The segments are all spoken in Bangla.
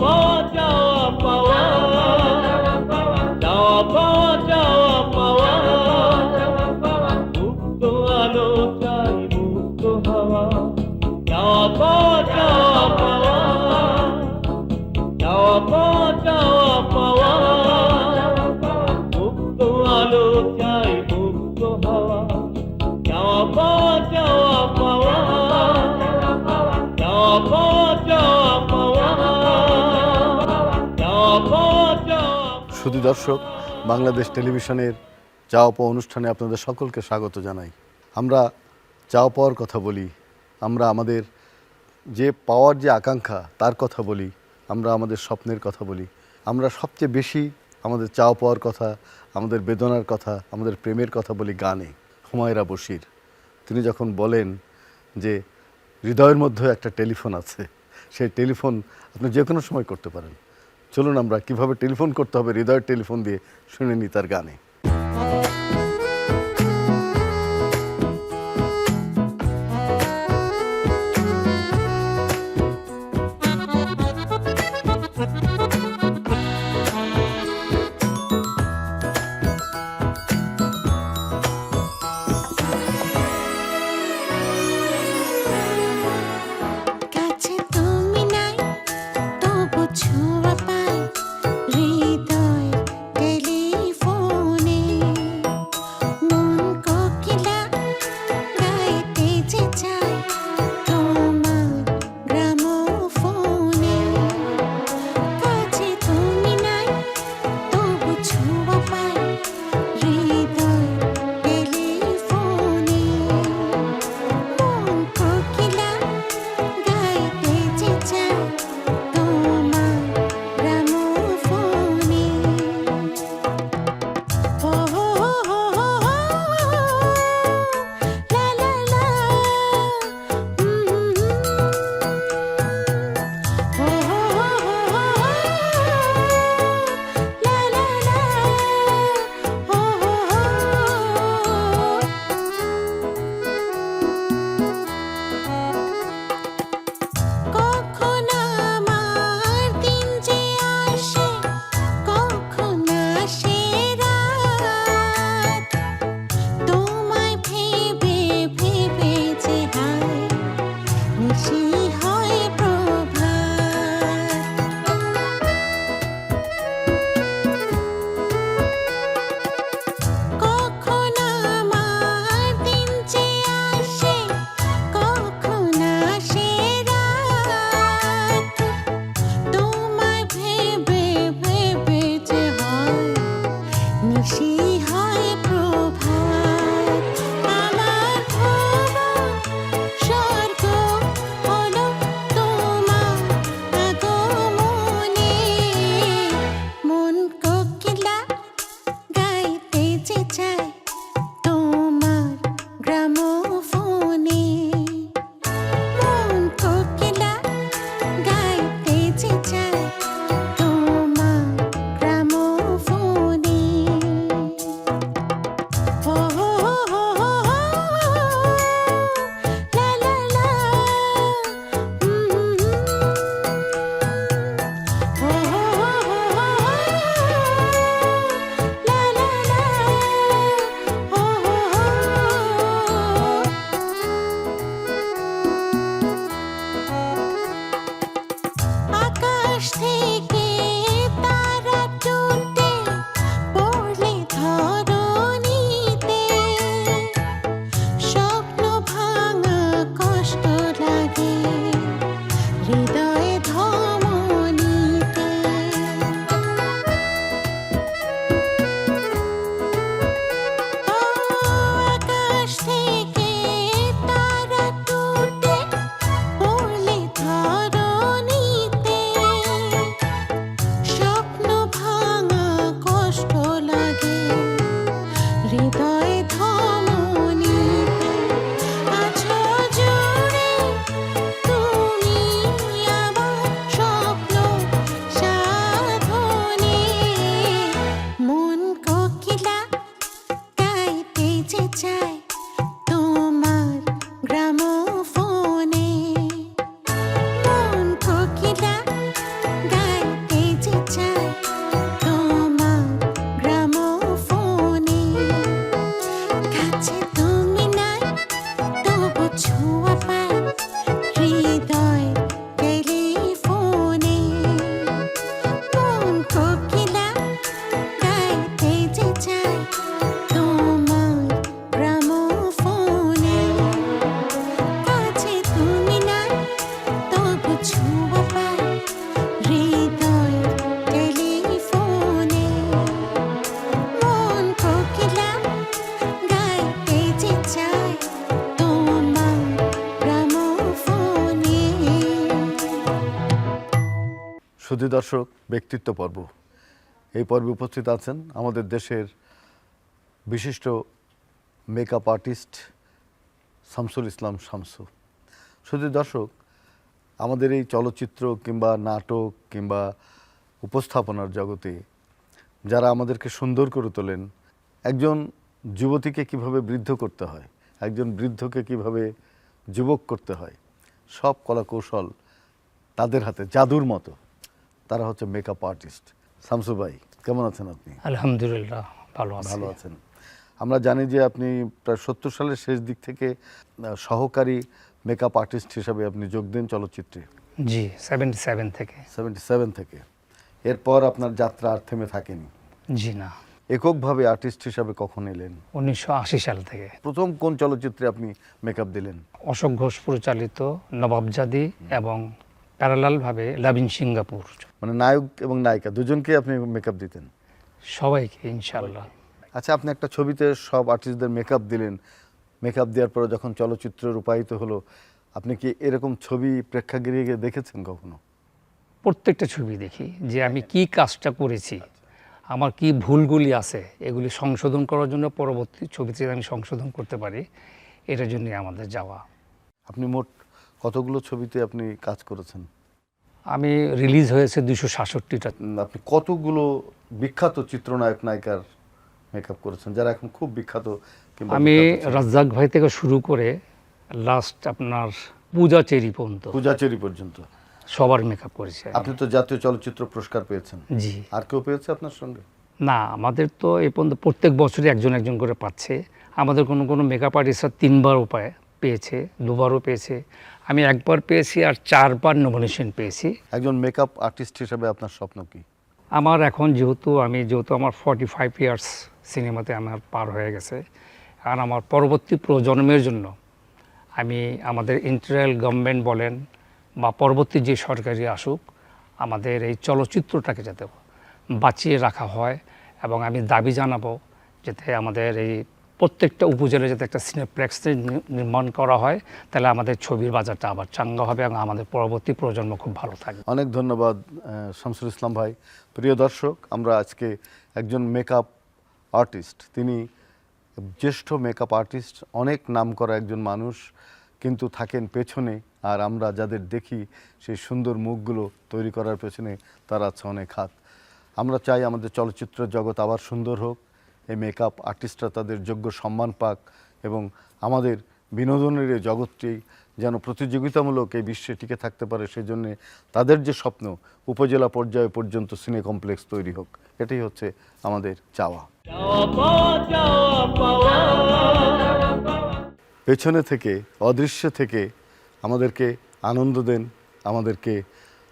পাওয়া দর্শক, বাংলাদেশ টেলিভিশনের চাওয়া পাওয়া অনুষ্ঠানে আপনাদের সকলকে স্বাগত জানাই। আমরা চাওয়া পাওয়ার কথা বলি, আমরা আমাদের যে পাওয়ার যে আকাঙ্ক্ষা, তার কথা বলি, আমরা আমাদের স্বপ্নের কথা বলি। আমরা সবচেয়ে বেশি আমাদের চাওয়া পাওয়ার কথা, আমাদের বেদনার কথা, আমাদের প্রেমের কথা বলি গানে, হুমায়রা বশির। তিনি যখন বলেন যে, হৃদয়ের মধ্যে একটা টেলিফোন আছে সেই টেলিফোন আপনি যে কোনো সময় করতে পারেন। চলুন আমরা কীভাবে টেলিফোন করতে হবে হৃদয়ের টেলিফোন দিয়ে শুনে নি তার গানে। দর্শক, ব্যক্তিত্ব পর্ব। এই পর্বে উপস্থিত আছেন আমাদের দেশের বিশিষ্ট মেকআপ আর্টিস্ট শামসুল ইসলাম শামসু। শুধু দর্শক, আমাদের এই চলচ্চিত্র কিংবা নাটক কিংবা উপস্থাপনার জগতে যারা আমাদেরকে সুন্দর করে তোলেন, একজন যুবতীকে কীভাবে বৃদ্ধ করতে হয়, একজন বৃদ্ধকে কীভাবে যুবক করতে হয়, সব কলা কৌশল তাদের হাতে, জাদুর মতো। তারা হচ্ছে মেকআপ আর্টিস্ট শামসু ভাই কেমন আছেন আপনি? আলহামদুলিল্লাহ ভালো ভালো আছেন। আমরা জানি যে আপনি প্রায় সত্তর সালের শেষ দিক থেকে সহকারী মেকআপ আর্টিস্ট হিসাবে আপনি যোগ দেন চলচ্চিত্রে। জি সেভেন্টি সেভেন থেকে। সেভেন্টি সেভেন থেকে। এরপর আপনার যাত্রা আর থেমে থাকেনি। জি না। এককভাবে আর্টিস্ট হিসাবে কখন এলেন? উনিশশো আশি সাল থেকে। প্রথম কোন চলচ্চিত্রে আপনি মেকআপ দিলেন? অশোক ঘোষ পরিচালিত নবাবজাদি এবং প্যারালালভাবে লাভিন সিঙ্গাপুর মানে নায়ক এবং নায়িকা দুজনকে আপনি মেকআপ দিতেন? সবাইকে ইনশাল্লাহ আচ্ছা আপনি একটা ছবিতে সব আর্টিস্টদের মেকআপ দিলেন। মেকআপ দেওয়ার পরে যখন চলচ্চিত্র রূপায়িত হলো আপনি কি এরকম ছবি প্রেক্ষাগৃহে গিয়ে দেখেছেন কখনো? প্রত্যেকটা ছবি দেখি যে আমি কি কাজটা করেছি আমার কি ভুলগুলি আছে এগুলি সংশোধন করার জন্য পরবর্তী ছবিতে আমি সংশোধন করতে পারি এটার জন্যই আমাদের যাওয়া। আপনি মোট কতগুলো ছবিতে আপনি কাজ করেছেন? আমি রিলিজ হয়েছে দুশো সাতষট্টিটা। আপনি কতগুলো বিখ্যাত চিত্রনায়ক নায়িকার মেকআপ করেছেন? যারা এখন খুব বিখ্যাত আমি রাজ্জাক ভাই থেকে শুরু করে লাস্ট আপনার পূজা চেরি পর্যন্ত পূজা চেরি পর্যন্ত। সবার মেকআপ করেছে আপনি তো জাতীয় চলচ্চিত্র পুরস্কার পেয়েছেন। জি। আর কেউ পেয়েছে আপনার সঙ্গে? না আমাদের তো এই পর্যন্ত প্রত্যেক বছরই একজন একজন করে পাচ্ছে। আমাদের কোনো কোনো মেকআপ আর্টিস্টরা তিনবারও পায়। পেয়েছে দুবারও পেয়েছে। আমি একবার পেয়েছি আর চারবার নমিনেশন পেয়েছি। একজন মেকআপ আর্টিস্ট হিসেবে আপনার স্বপ্ন কি? আমার এখন যেহেতু আমি যেহেতু আমার ফর্টি ফাইভ ইয়ার্স সিনেমাতে আমার পার হয়ে গেছে আর আমার পরবর্তী প্রজন্মের জন্য আমি আমাদের ইন্টারিয়াল গভর্নমেন্ট বলেন বা পরবর্তী যে সরকারি আসুক আমাদের এই চলচ্চিত্রটাকে যাতে বাঁচিয়ে রাখা হয় এবং আমি দাবি জানাব যাতে আমাদের এই প্রত্যেকটা উপজেলায় যাতে একটা সিনেপ্লেক্স নির্মাণ করা হয়, তাহলে আমাদের ছবির বাজারটা আবার চাঙ্গা হবে এবং আমাদের পরবর্তী প্রজন্ম খুব ভালো থাকবে। অনেক ধন্যবাদ শামসুল ইসলাম ভাই। প্রিয় দর্শক, আমরা আজকে একজন মেকআপ আর্টিস্ট তিনি জ্যেষ্ঠ মেকআপ আর্টিস্ট অনেক নাম করা একজন মানুষ, কিন্তু থাকেন পেছনে, আর আমরা যাদের দেখি, সেই সুন্দর মুখগুলো তৈরি করার পেছনে তার আছে অনেক হাত। আমরা চাই আমাদের চলচ্চিত্র জগৎ আবার সুন্দর হোক। এই মেকআপ আর্টিস্টরা তাদের যোগ্য সম্মান পাক এবং আমাদের বিনোদনের এই জগৎটি যেন প্রতিযোগিতামূলক এই বিশ্বে টিকে থাকতে পারে, সেজন্য তাদের যে স্বপ্ন, উপজেলা পর্যায়ে পর্যন্ত সিনে কমপ্লেক্স তৈরি হোক, এটাই হচ্ছে আমাদের চাওয়া। পেছনে থেকে, অদৃশ্য থেকে আমাদেরকে আনন্দ দেন, আমাদেরকে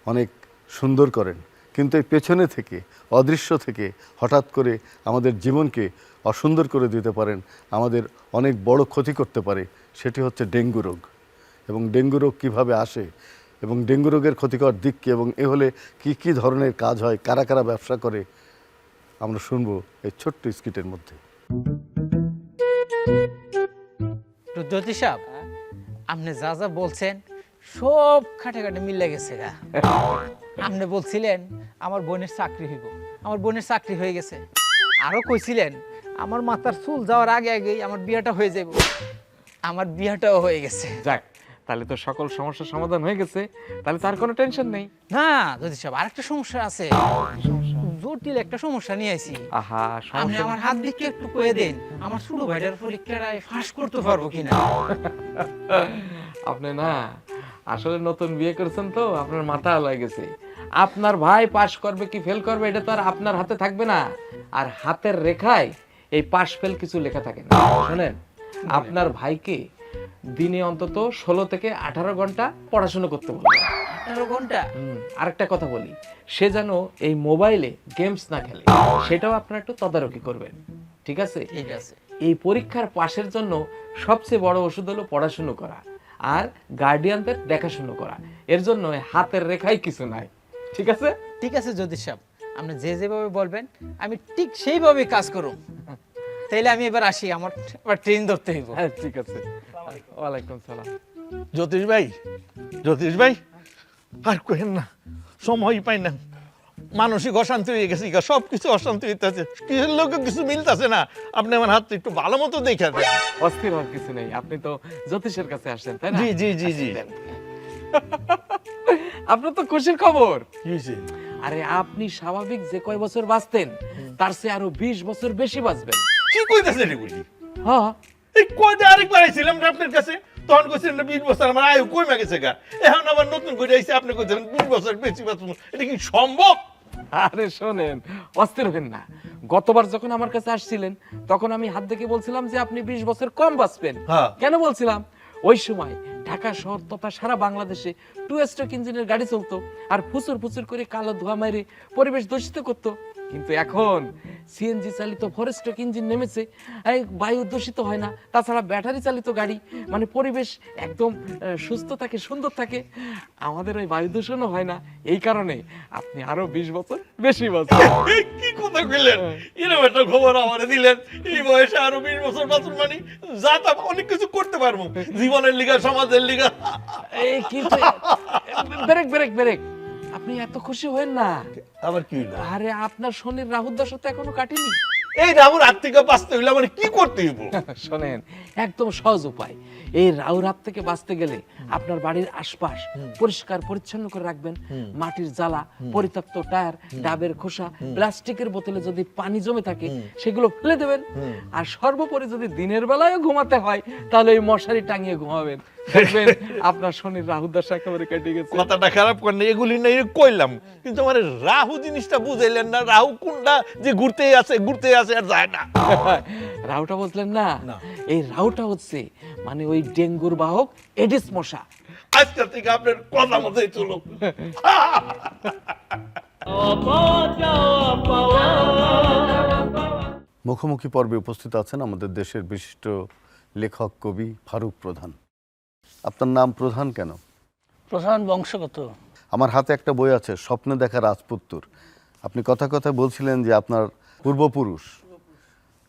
অনেক সুন্দর করেন। কিন্তু এই পেছনে থেকে, অদৃশ্য থেকে হঠাৎ করে আমাদের জীবনকে অসুন্দর করে দিতে পারেন, আমাদের অনেক বড় ক্ষতি করতে পারে, সেটি হচ্ছে ডেঙ্গু রোগ। এবং ডেঙ্গু রোগ কীভাবে আসে, এবং ডেঙ্গু রোগের ক্ষতিকর দিক কী, এবং এ হলে কী কী ধরনের কাজ হয়, কারা কারা ব্যবসা করে, আমরা শুনব এই ছোট্ট স্কিটের মধ্যে। তো জ্যোতি সাহেব, আপনি যা যা বলছেন, সব খাটে খাটে মিলে গেছে গা। আপনি বলছিলেন আমার বোনের চাকরি হইব। আমার বোনের চাকরি হয়ে গেছে। আরও কইছিলেন আমার মাথার চুল যাওয়ার আগে আগেই আমার বিয়েটা হয়ে যাবে আমার বিয়েটাও হয়ে গেছে। যাক তাহলে তো সকল সমস্যার সমাধান হয়ে গেছে। তাহলে তার কোনো টেনশন নেই। না জ্যোতি সাহেব আরেকটা সমস্যা আছে জটিল একটা সমস্যা নিয়ে আইছি। আহা আপনি আমার হাত দিকে একটু কয়ে দেন আমার ছোট ভাইটার পরীক্ষাটায় ফাঁস করতে পারব কিনা? আপনি না আসলে নতুন বিয়ে করেছেন তো আপনার মাথা আলাদা গেছে। আপনার ভাই পাশ করবে কি ফেল করবে এটা তো আর আপনার হাতে থাকবে না। আর হাতের রেখায় এই পাশ ফেল কিছু লেখা থাকে না। শোনেন আপনার ভাইকে দিনে অন্তত ষোলো থেকে আঠারো ঘণ্টা পড়াশোনা করতে বলবেন। আঠারো ঘণ্টা? আরেকটা কথা বলি সে যেন এই মোবাইলে গেমস না খেলে সেটাও আপনারা একটু তদারকি করবেন ঠিক আছে? ঠিক আছে। এই পরীক্ষার পাশের জন্য সবচেয়ে বড় ওষুধ হলো পড়াশুনো করা আর গার্ডিয়ানদের দেখাশুনো করা। এর জন্য হাতের রেখাই কিছু নাই। ঠিক আছে? ঠিক আছে জ্যোতিষ সাহেব। আপনি যে যেভাবে বলবেন আমি ঠিক সেইভাবে কাজ করুন। তাইলে আমি এবার আসি আমার এবার ট্রেন ধরতে হইব। হ্যাঁ ঠিক আছে। ওয়ালাইকুম সালাম। জ্যোতিষ ভাই জ্যোতিষ ভাই আর কহেন না সময়ই পাই না। মানসিক অশান্তি হয়ে গেছে সব কিছু অশান্তি হইতেছে। কিছুর লোকে কিছু মিলতেছে না? আপনি আমার হাতটা একটু ভালো মতো দেখে দেন। অস্থির হওয়ার কিছু নেই। আপনি তো জ্যোতিষের কাছে আসছেন তাই না? জি জি জি জি। আপনার তো খুশির খবর। আরে আপনি স্বাভাবিক যে কয় বছর বাঁচতেন তার চেয়ে আরও বিশ বছর বেশি বাঁচবেন। কি কইতেছে রে বুঝি হ্যাঁ। এই কয়টা আরেকবার আইছিলাম আপনার কাছে তখন কইছিলেন বিশ বছর আমার আয়ু কমে গেছে গা। এখন আবার নতুন করে আইসি আপনি কইছিলেন বিশ বছর বেশি বাঁচবো। এটা কি সম্ভব? আরে শোনেন অস্থির হবেন না। গতবার যখন আমার কাছে আসছিলেন তখন আমি হাত দেখে বলছিলাম যে আপনি বিশ বছর কম বাঁচবেন। হ্যাঁ। কেন বলছিলাম? ওই সময় ঢাকা শহর তথা সারা বাংলাদেশে টু স্ট্রোক ইঞ্জিনের গাড়ি চলতো আর ফুচুর ফুচুর করে কালো ধোয়া মেরে পরিবেশ দূষিত করতো। কিন্তু এখন সিএনজি চালিত ফরেস্টক ইঞ্জিন নেমেছে। এই বায়ু দূষিত হয় না তাছাড়া ব্যাটারি চালিত গাড়ি মানে পরিবেশ একদম সুস্থ থাকে সুন্দর থাকে। আমাদের ওই বায়ু দূষণও হয় না এই কারণে আপনি আরও বিশ বছর বেশি বছর। কি কথা কইলেন? এরকম একটা খবর আমার দিলেন। এই বয়সে আরও বিশ বছর বাঁচুন মানে যা তা অনেক কিছু করতে পারব। জীবনের লিগা সমাজের লিগা। এই কিন্তু ব্রেক ব্রেক ব্রেক। আপনি এত খুশি হয়েন না। আবার কি হইল? আরে আপনার শনির রাহুর দশা তো এখনও কাটেনি। এই রাহুর হাত থেকে বাঁচতে হইলে আমার কি করতে হইব? শোনেন একদম সহজ উপায়। এই রাহুর হাত থেকে বাঁচতে গেলে আপনার বাড়ির আশপাশ পরিষ্কার পরিচ্ছন্ন করে রাখবেন। মাটির জ্বালা পরিত্যক্ত টায়ার ডাবের খোসা প্লাস্টিকের বোতলে যদি পানি জমে থাকে সেগুলো ফেলে দেবেন। আর সর্বোপরি যদি দিনের বেলায় ঘুমাতে হয় তাহলে এই মশারি টাঙিয়ে ঘুমাবেন। দেখবেন আপনার শনির রাহুর দশা একেবারে কেটে গেছে। কথাটা খারাপ করেন এগুলি না কইলাম। কিন্তু আমার রাহু জিনিসটা বুঝাইলেন না রাহু কোনটা যে ঘুরতে আছে ঘুরতে আছে আর যায় না। রাউটা বুঝলেন না? এই রাউটা হচ্ছে মানে ওই ডেঙ্গুর বাহক এডিস মশা। আজকে থেকে আপনার কথা মতোই চলো মুখোমুখি পর্বে উপস্থিত আছেন আমাদের দেশের বিশিষ্ট লেখক কবি ফারুক প্রধান। আপনার নাম প্রধান কেন? প্রধান বংশগত। আমার হাতে একটা বই আছে স্বপ্নে দেখা রাজপুত্তুর। আপনি কথা কথা বলছিলেন যে আপনার পূর্বপুরুষ।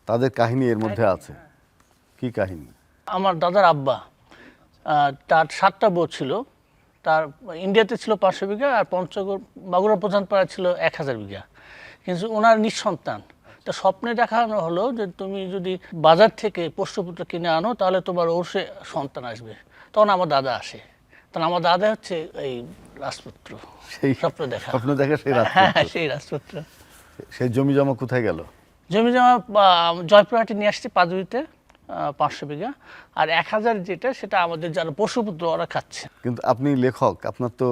তাদের কাহিনী এর মধ্যে আছে। কি কাহিনী? আমার দাদার আব্বা তার সাতটা বউ ছিল। তার ইন্ডিয়াতে ছিল পাঁচশো বিঘা আর পঞ্চগড় বাগুড়া প্রধান পাড়া ছিল এক হাজার বিঘা। কিন্তু ওনার নিঃসন্তান। তা স্বপ্নে দেখানো হলো যে তুমি যদি বাজার থেকে পোষ্যপুত্র কিনে আনো তাহলে তোমার ওরসে সন্তান আসবে। তখন আমার দাদা আসে। তখন আমার দাদা হচ্ছে এই রাজপুত্র সেই স্বপ্ন দেখা। স্বপ্ন দেখা সেই হ্যাঁ সেই রাজপুত্র। সেই জমি জমা কোথায় গেল? জমি জমা জয়পুরহাটে নিয়ে আসছি পাঁচবিতে পাঁচশো বিঘা। আর এক হাজার যেটা সেটা আমাদের যারা পশুপুত্র ওরা খাচ্ছে। কিন্তু আপনি লেখক আপনার তো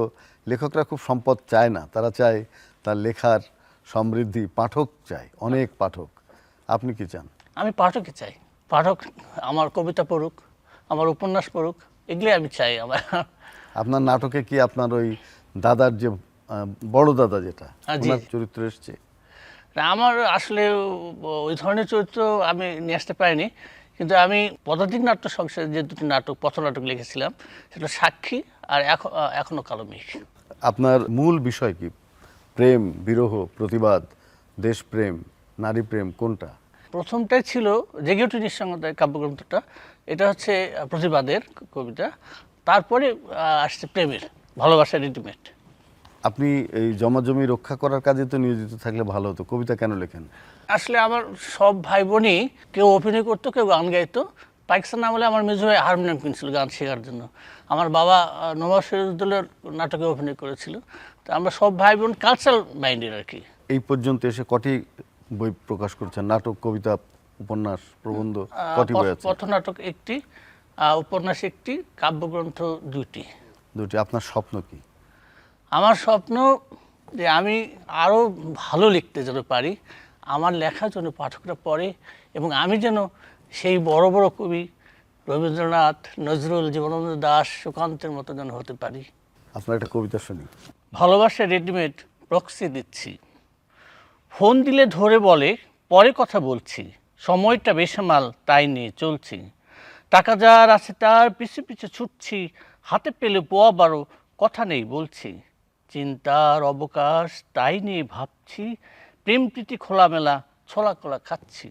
লেখকরা খুব সম্পদ চায় না। তারা চায় তার লেখার সমৃদ্ধি পাঠক চায় অনেক পাঠক। আপনি কি চান? আমি পাঠককে চাই। পাঠক আমার কবিতা পড়ুক আমার উপন্যাস পড়ুক এগুলি আমি চাই আমার। আপনার নাটকে কি আপনার ওই দাদার যে বড় দাদা যেটা হ্যাঁ। চরিত্র এসছে? আমার আসলে ওই ধরনের চরিত্র আমি নিয়ে আসতে পারিনি। কিন্তু আমি পদাতিক নাট্য সংসারে যে দুটি নাটক পথ নাটক লিখেছিলাম সেটা সাক্ষী আর এখন এখনও কালো মেঘ। আপনার মূল বিষয় কি? প্রেম বিরহ প্রতিবাদ দেশপ্রেম নারী প্রেম কোনটা? প্রথমটাই ছিল জেগে উঠে নিঃসঙ্গতায় কাব্যগ্রন্থটা এটা হচ্ছে প্রতিবাদের কবিতা। তারপরে আসছে প্রেমের ভালোবাসা রেডিমেড আপনি এই জমাজমি রক্ষা করার কাজে তো নিয়োজিত থাকলে ভালো হতো। কবিতা কেন লেখেন? আসলে আমার সব ভাই বোনই কেউ অভিনয় করতো কেউ গান গাইতো। পাকিস্তান আমলে আমার মেজো ভাই হারমোনিয়াম কিনছিল গান শেখার জন্য। আমার বাবা নবাব সিরাজউদ্দৌলার নাটকে অভিনয় করেছিল। তো আমরা সব ভাই বোন কালচারাল মাইন্ডের আর কি। এই পর্যন্ত এসে কটি বই প্রকাশ করছেন? নাটক কবিতা উপন্যাস প্রবন্ধ কটি বই আছে পথনাটক একটি উপন্যাস একটি কাব্যগ্রন্থ দুটি দুটি আপনার স্বপ্ন কি? আমার স্বপ্ন যে আমি আরও ভালো লিখতে যেন পারি আমার লেখা যেন পাঠকরা পড়ে এবং আমি যেন সেই বড় বড় কবি রবীন্দ্রনাথ নজরুল জীবনানন্দ দাস সুকান্তের মতো যেন হতে পারি। আপনার একটা কবিতা শুনি। ভালোবাসা রেডিমেড প্রক্সি দিচ্ছি। ফোন দিলে ধরে বলে পরে কথা বলছি। সময়টা বেসামাল, তাই নিয়ে চলছি। টাকা যার আছে তার পিছু পিছু ছুটছি, হাতে পেলে পোয়া বারো, কথা নেই বলছি। চিন্তার অবকাশ, তাই নিয়ে ভাবছি, প্রেম প্রীতি খোলামেলা ছোলা কলা খাচ্ছি।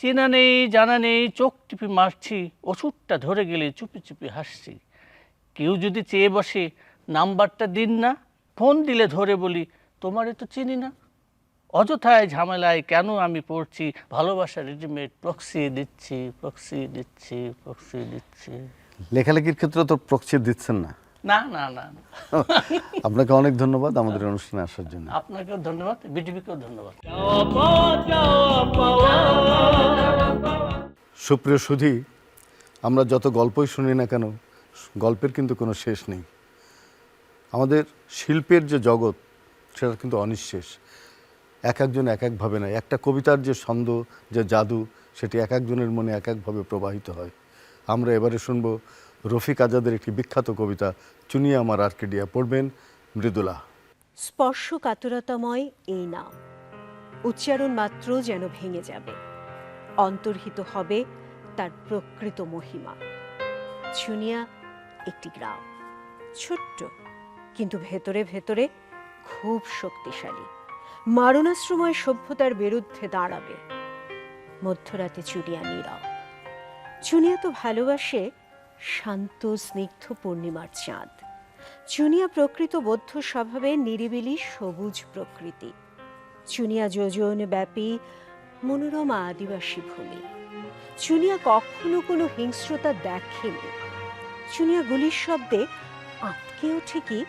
চেনা নেই, জানা নেই, চোখ টিপি মারছি, ওষুধটা ধরে গেলে চুপি চুপি হাসছি। কেউ যদি চেয়ে বসে, নাম্বারটা দিন না, ফোন দিলে ধরে বলি, তোমারে তো চিনি না। অযথায় ঝামেলায় কেন আমি পড়ছি? ভালোবাসা রেডিমেড প্রক্সি দিচ্ছি প্রক্সি দিচ্ছি প্রক্সি দিচ্ছি। লেখালেখির ক্ষেত্রে তো প্রক্সি দিচ্ছেন না না না না। আপনাকে অনেক ধন্যবাদ আমাদের অনুষ্ঠানে আসার জন্য। আপনাকেও ধন্যবাদ বিটিভিকেও ধন্যবাদ। সুপ্রিয় সুধী আমরা যত গল্পই শুনি না কেন গল্পের কিন্তু কোনো শেষ নেই। আমাদের শিল্পের যে জগৎ সেটা কিন্তু অনিঃশেষ। এক একজন এক একভাবে নয়। একটা কবিতার যে ছন্দ, যে জাদু, সেটি এক একজনের মনে এক একভাবে প্রবাহিত হয়। আমরা এবারে শুনব রফিক আজাদের একটি বিখ্যাত কবিতা, চুনিয়া আমার আর্কেডিয়া পড়বেন মৃদুলা। স্পর্শ কাতরতাময় এই নাম। উচ্চারণ মাত্র যেন ভেঙে যাবে। অন্তর্হিত হবে তার প্রকৃত মহিমা। চুনিয়া একটি গ্রাম। ছোট্ট, কিন্তু ভেতরে ভেতরে খুব শক্তিশালী। মারণাশ্রময় সভ্যতার বিরুদ্ধে দাঁড়াবে। মধ্যরাতে চুনিয়া নীরব। চুনিয়া তো ভালোবাসে শান্ত, স্নিগ্ধ পূর্ণিমার চাঁদ। চুনিয়া প্রকৃত বৌদ্ধ স্বভাবে নিরিবিলি সবুজ প্রকৃতি। চুনিয়া যোজন ব্যাপী মনোরমা আদিবাসী ভূমি। চুনিয়া কখনো কোনো হিংস্রতা দেখেনি। চুনিয়া গুলির শব্দে আটকে ওঠে কি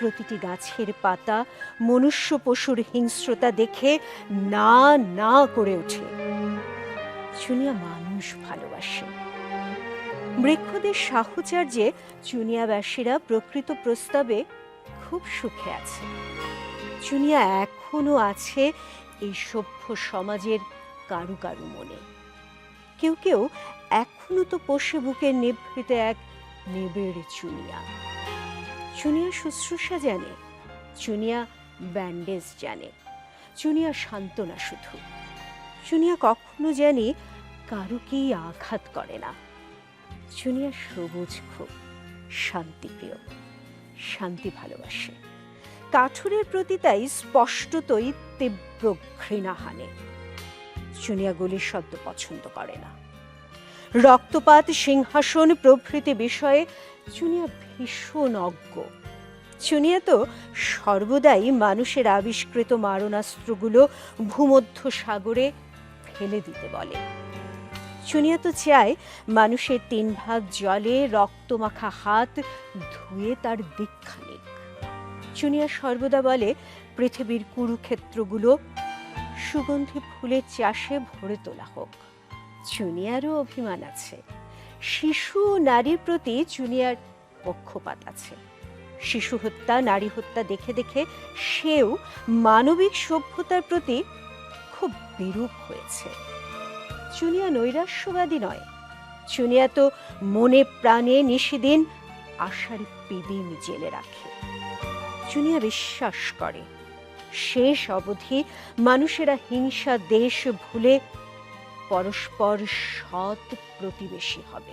প্রতিটি গাছের পাতা মনুষ্য পশুর হিংস্রতা দেখে না না করে ওঠে। চুনিয়া মানুষ ভালোবাসে। বৃক্ষদের সাহচর্যে চুনিয়াবাসীরা প্রকৃত প্রস্তাবে খুব সুখে আছে। চুনিয়া এখনও আছে এই সভ্য সমাজের কারু কারু মনে। কেউ কেউ এখনও তো পোষে বুকে নিভৃতে এক নেবের চুনিয়া। চুনিয়া শুশ্রূষা জানে, চুনিয়া ব্যান্ডেজ জানে, চুনিয়া সান্ত্বনা শুধু। চুনিয়া কখনো জানি কারুকেই আঘাত করে না। চুনিয়া সবুজ খুব শান্তিপ্রিয় শান্তি ভালোবাসে। কাঠুরের প্রতি তাই স্পষ্টতই তীব্র ঘৃণা হানে। চুনিয়া গুলির শব্দ পছন্দ করে না। রক্তপাত, সিংহাসন প্রভৃতি বিষয়ে চুনিয়া ভীষণ অজ্ঞ। চুনিয়া তো সর্বদাই মানুষের আবিষ্কৃত মারণাস্ত্রগুলো ভূমধ্য সাগরে ফেলে দিতে বলে। চুনিয়া তো চায় মানুষের তিন ভাগ জলে রক্তমাখা হাত ধুয়ে তার দীক্ষা নিক। চুনিয়া সর্বদা বলে, পৃথিবীর কুরুক্ষেত্রগুলো সুগন্ধি ফুলের চাষে ভরে তোলা হোক। চুনিয়ারও অভিমান আছে। শিশু ও নারীর প্রতি চুনিয়ার পক্ষপাত আছে। শিশু হত্যা, নারী হত্যা দেখে দেখে সেও মানবিক সভ্যতার প্রতি খুব বিরূপ হয়েছে। চুনিয়া নৈরাশ্যবাদী নয়। চুনিয়া তো মনে প্রাণে নিশিদিন আশার পিদিম জেলে রাখে। চুনিয়া বিশ্বাস করে, শেষ অবধি মানুষেরা হিংসা, দেশ ভুলে পরস্পর সৎ প্রতিবেশী হবে।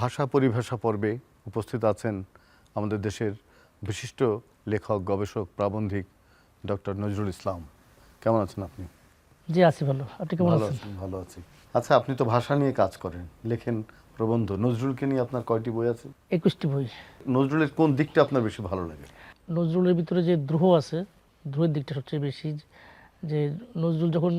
ভাষা পরিভাষা পর্বে উপস্থিত আছেন আমাদের দেশের বিশিষ্ট লেখক গবেষক প্রাবন্ধিক ডক্টর নজরুল ইসলাম। কেমন আছেন আপনি? জি আছি ভালো। আপনি কেমন ভালো আছেন? ভালো আছি। আচ্ছা আপনি তো ভাষা নিয়ে কাজ করেন লেখেন প্রবন্ধ। নজরুলকে নিয়ে আপনার কয়টি বই আছে? একুশটি বই। নজরুলের কোন দিকটা আপনার বেশি ভালো লাগে? নজরুলের ভিতরে যে দ্রোহ আছে দ্রোহের দিকটা সবচেয়ে বেশি, যে নজরুল যখন,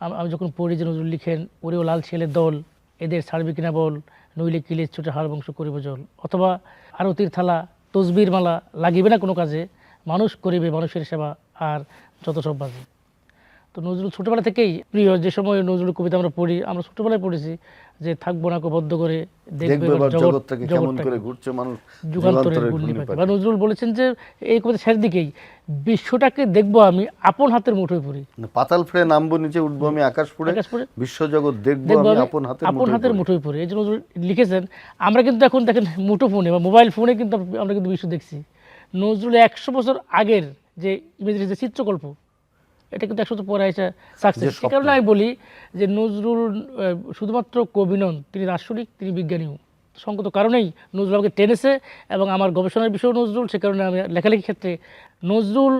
আমি যখন পড়ি যে নজরুল লিখেন ওরেও লাল ছেলের দল, এদের ছাড়বি কিনা বল, নইলে কিলে ছোটে হাড় বংশ করিব জল? অথবা আরতির থালা, তসবির মালা, লাগিবে না কোনো কাজে? মানুষ করিবে মানুষের সেবা, আর যত সব বাজে। তো নজরুল ছোটোবেলা থেকেই প্রিয়। যে সময় নজরুল কবিতা আমরা পড়ি আমরা ছোটোবেলায় পড়েছি যে থাকব না বদ্ধ করে দেখবে জগৎটাকে কেমন করে ঘুরছে মানুষ যুগান্তরের যুগান্তরের ঘূর্ণি ঘূর্ণি পাখি পাখি। বা নজরুল বলেছেন যে এই কবিতা শেষ দিকেই বিশ্বটাকে দেখব আমি আপন হাতের মুঠোয় পড়ি। পাতাল ফেড়ে নামবো নিচে উঠবো আমি আকাশ ফুড়ে বিশ্বজগৎ দেখব আমি আপন হাতের আপন হাতের মুঠোয় পড়ি। এই যে নজরুল লিখেছেন আমরা কিন্তু এখন দেখেন মুঠো ফোনে বা মোবাইল ফোনে কিন্তু আমরা কিন্তু বিশ্ব দেখছি। নজরুল একশো বছর আগের যে ইমেজের যে চিত্রকল্প এটা কিন্তু একশো বছর পরে এসে সাকসেস সে কারণে আমি বলি যে নজরুল শুধুমাত্র কবি নন তিনি দার্শনিক তিনি বিজ্ঞানীও। সঙ্গত কারণেই নজরুল আমাকে টেনেছে এবং আমার গবেষণার বিষয় নজরুল সে কারণে আমি লেখালেখির ক্ষেত্রে নজরুল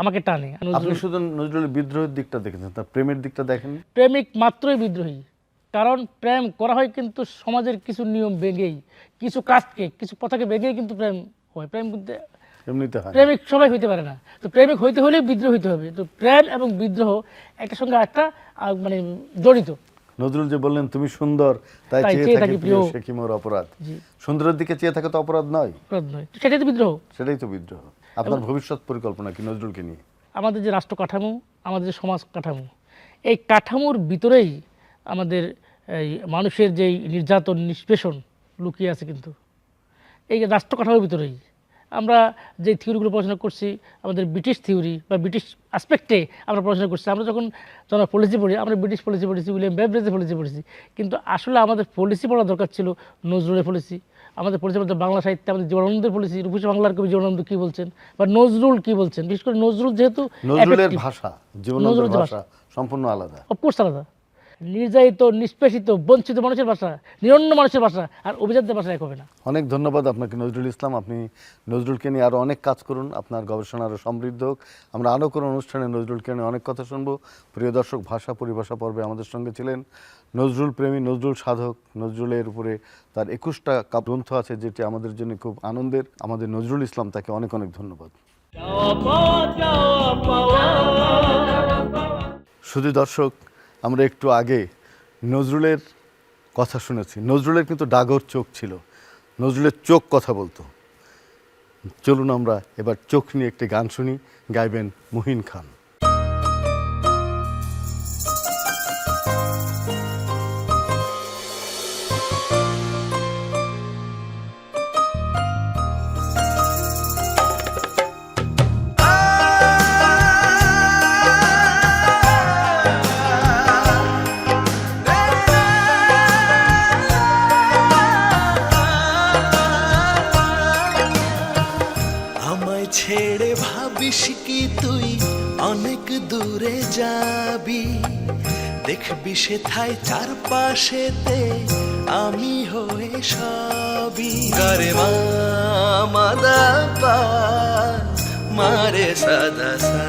আমাকে টানে। আপনি নজরুল শুধু নজরুলের বিদ্রোহের দিকটা দেখেছেন তার প্রেমের দিকটা দেখেন প্রেমিক মাত্রই বিদ্রোহী। কারণ প্রেম করা হয় কিন্তু সমাজের কিছু নিয়ম ভেঙেই কিছু কাজকে কিছু কথাকে ভেঙেই কিন্তু প্রেম হয়। প্রেম কিন্তু এমনিতে হয়। প্রেমিক সবাই হইতে পারে না। তো প্রেমিক হইতে হলে বিদ্রোহ হইতে হবে। তো প্রেম এবং বিদ্রোহ একটা সঙ্গে একটা মানে জড়িত। নজরুল যে বললেন তুমি সুন্দর তাই চেয়ে থাকি প্রিয়। সে কি মোর অপরাধ। সুন্দরের দিকে চেয়ে থাকা তো অপরাধ নয়। অপরাধ নয়। সেটাই তো বিদ্রোহ। সেটাই তো বিদ্রোহ। আপনার ভবিষ্যৎ পরিকল্পনা কি নজরুলকে নিয়ে? আমাদের যে রাষ্ট্র কাঠামো আমাদের যে সমাজ কাঠামো এই কাঠামোর ভিতরেই আমাদের এই মানুষের যেই নির্যাতন নিষ্পেষণ লুকিয়ে আছে কিন্তু। এই রাষ্ট্র কাঠামোর ভিতরেই। আমরা যে থিওরিগুলো পড়াশোনা করছি আমাদের ব্রিটিশ থিওরি বা ব্রিটিশ আসপেক্টে আমরা পড়াশোনা করছি। আমরা যখন যখন পলিসি পড়ি আমরা ব্রিটিশ পলিসি পড়েছি উইলিয়াম বেব্রেজের পলিসি পড়েছি। কিন্তু আসলে আমাদের পলিসি পড়া দরকার ছিল নজরুলের পলিসি আমাদের পলিসি বলতে বাংলা সাহিত্যে আমাদের জীবনানন্দের পলিসি রূপসী বাংলার কবি জীবনানন্দ কী বলছেন বা নজরুল কী বলছেন? বিশেষ করে নজরুল যেহেতু নজরুলের ভাষা জীবনানন্দের ভাষা সম্পূর্ণ আলাদা। অফকোর্স আলাদা। নির্যাতিত নিষ্পেষিত বঞ্চিত মানুষের ভাষা নিরন্ন মানুষের ভাষা আর অভিজাতদের ভাষা এক হবে না। অনেক ধন্যবাদ আপনাকে নজরুল ইসলাম। আপনি নজরুলকে নিয়ে আরও অনেক কাজ করুন। আপনার গবেষণা আরও সমৃদ্ধ হোক। আমরা আরও কোনো অনুষ্ঠানে নজরুলকে নিয়ে অনেক কথা শুনব। প্রিয় দর্শক ভাষা পরিভাষা পর্বে আমাদের সঙ্গে ছিলেন নজরুল প্রেমী নজরুল সাধক। নজরুলের উপরে তার একুশটা কাপ গ্রন্থ আছে যেটি আমাদের জন্য খুব আনন্দের। আমাদের নজরুল ইসলাম তাকে অনেক অনেক ধন্যবাদ। শুধু দর্শক আমরা একটু আগে নজরুলের কথা শুনেছি। নজরুলের কিন্তু ডাগর চোখ ছিল। নজরুলের চোখ কথা বলতো। চলুন আমরা এবার চোখ নিয়ে একটি গান শুনি। গাইবেন মুহিন খান। দেখবি সেথায় চারপাশেতে আমি হয়ে সবই। গরে মাদা মারে সাদা সা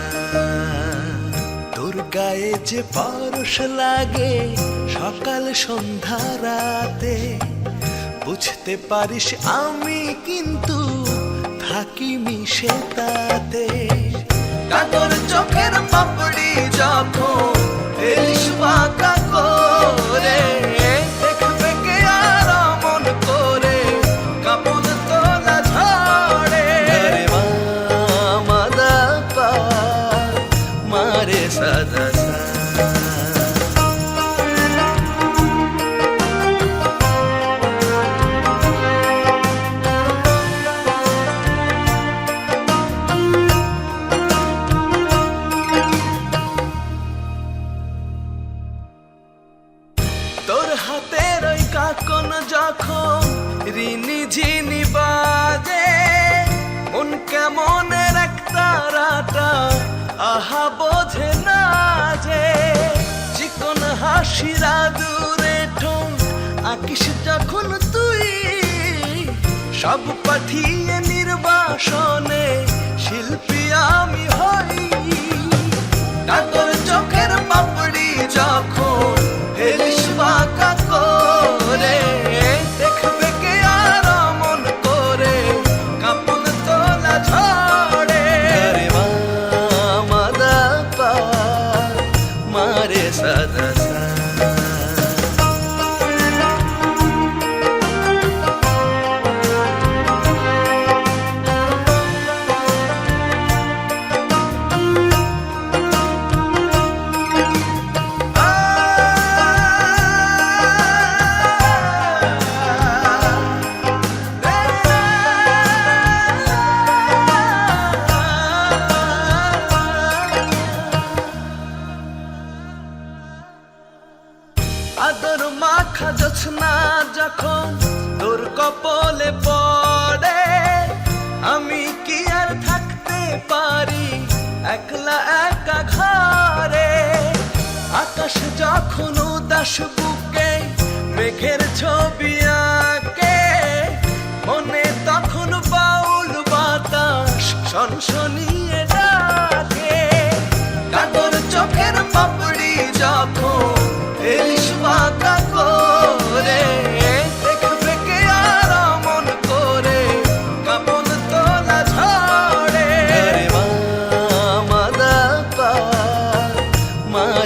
যে পরশ লাগে সকাল সন্ধ্যা রাতে, বুঝতে পারিস আমি কিন্তু থাকি মিশে তাতে। চোখের পাপড়ি যখন হাসিরা দূরে ঠোঁ আকিস যখন তুই সব পাঠিয়ে নির্বাসনে শিল্পী আমি হই। কাতর চোখের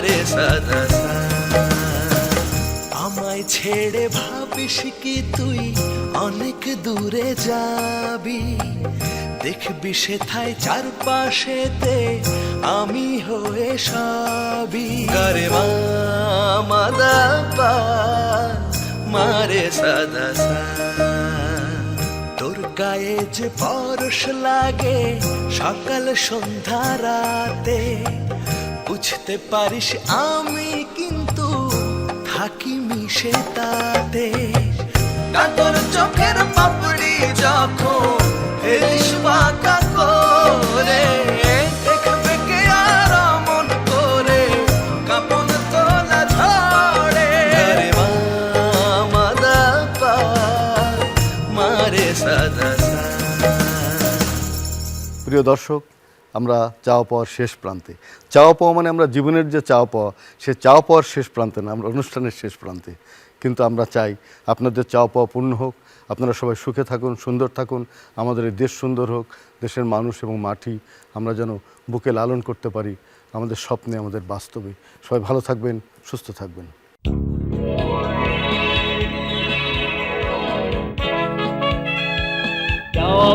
রে সাদা আমায় ছেড়ে ভাবিস কি তুই? অনেক দূরে যাবি। দেখবি সেথায় চারপাশেতে আমি হয়ে সাবি করে মাদা মারে সাদা। তোর গায়ে যে পরশ লাগে সকাল সন্ধ্যা রাতে। বুঝতে পারিস আমি কিন্তু থাকি মিশে তাতে। কাতর চোখের পাপড়ি যখন ফেলিস বাঁকা করে আর মন করে মাদা পা সাদা প্রিয় দর্শক আমরা চাওয়া পাওয়ার শেষ প্রান্তে। চাওয়া পাওয়া মানে আমরা জীবনের যে চাওয়া পাওয়া, সে চাওয়া পাওয়ার শেষ প্রান্তে না, আমরা অনুষ্ঠানের শেষ প্রান্তে। কিন্তু আমরা চাই আপনাদের চাওয়া পাওয়া পূর্ণ হোক, আপনারা সবাই সুখে থাকুন, সুন্দর থাকুন, আমাদের এই দেশ সুন্দর হোক, দেশের মানুষ এবং মাটি আমরা যেন বুকে লালন করতে পারি, আমাদের স্বপ্নে, আমাদের বাস্তবে। সবাই ভালো থাকবেন, সুস্থ থাকবেন। চাওয়া